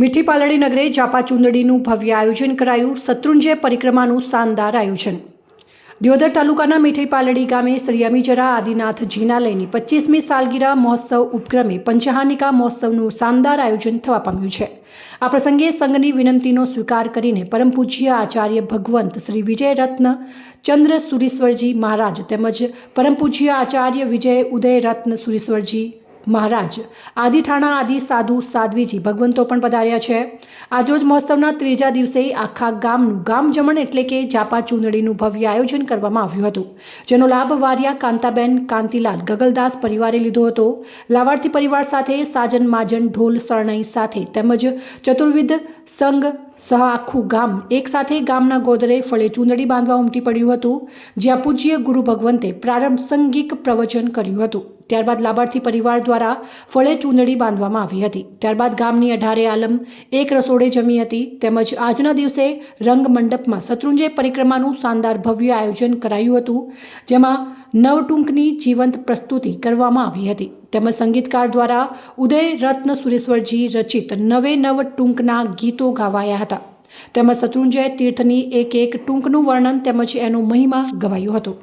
મીઠી પાલડી નગરે જાપા ચુંદડીનું ભવ્ય આયોજન કરાયું. શત્રુંજય પરિક્રમાનું શાનદાર આયોજન. દિયોદર તાલુકાના મીઠી પાલડી ગામે શ્રી અમીજરા આદિનાથ જીનાલયની પચીસમી સાલગીરા મહોત્સવ ઉપક્રમે પંચહાનિકા મહોત્સવનું શાનદાર આયોજન થવા પામ્યું છે. આ પ્રસંગે સંઘની વિનંતીનો સ્વીકાર કરીને પરમ પૂજ્ય આચાર્ય ભગવંત શ્રી વિજય રત્ન ચંદ્ર સુરીશ્વરજી મહારાજ તેમજ પરમ પૂજ્ય આચાર્ય વિજય ઉદય રત્ન સુરીશ્વરજી મહારાજ, આદિઠાણા આદિ સાધુ સાધ્વીજી ભગવંતો પણ પધાર્યા છે. આજરોજ મહોત્સવના ત્રીજા દિવસે આખા ગામનું ગામ જમણ એટલે કે જાપા ચૂંદડીનું ભવ્ય આયોજન કરવામાં આવ્યું હતું, જેનો લાભ વારિયા કાંતાબેન, કાંતિલાલ ગગલદાસ પરિવારે લીધો હતો. લાભાર્થી પરિવાર સાથે સાજન, માજન, ઢોલ, શરણાઈ સાથે તેમજ ચતુર્વિધ સંઘ સહ આખું ગામ એકસાથે ગામના ગોદરે ફળે ચૂંદડી બાંધવા ઉમટી પડ્યું હતું, જ્યાં પૂજ્ય ગુરુ ભગવંતે પ્રારંભસંગિક પ્રવચન કર્યું હતું. ત્યારબાદ લાભાર્થી પરિવાર દ્વારા ફળે ચૂંદડી બાંધવામાં આવી હતી. ત્યારબાદ ગામની અઢારે આલમ એક રસોડે જમી હતી, તેમજ આજના દિવસે રંગમંડપમાં શત્રુંજય પરિક્રમાનું શાનદાર ભવ્ય આયોજન કરાયું હતું, જેમાં નવટૂંકની જીવંત પ્રસ્તુતિ કરવામાં આવી હતી. તેમજ સંગીતકાર દ્વારા ઉદય રત્ન સુરેશ્વરજી રચિત નવે નવ ટૂંકના ગીતો ગાવાયા હતા. તેમજ શત્રુંજય તીર્થની એક એક ટૂંકનું વર્ણન તેમજ એનો મહિમા ગવાયો હતો.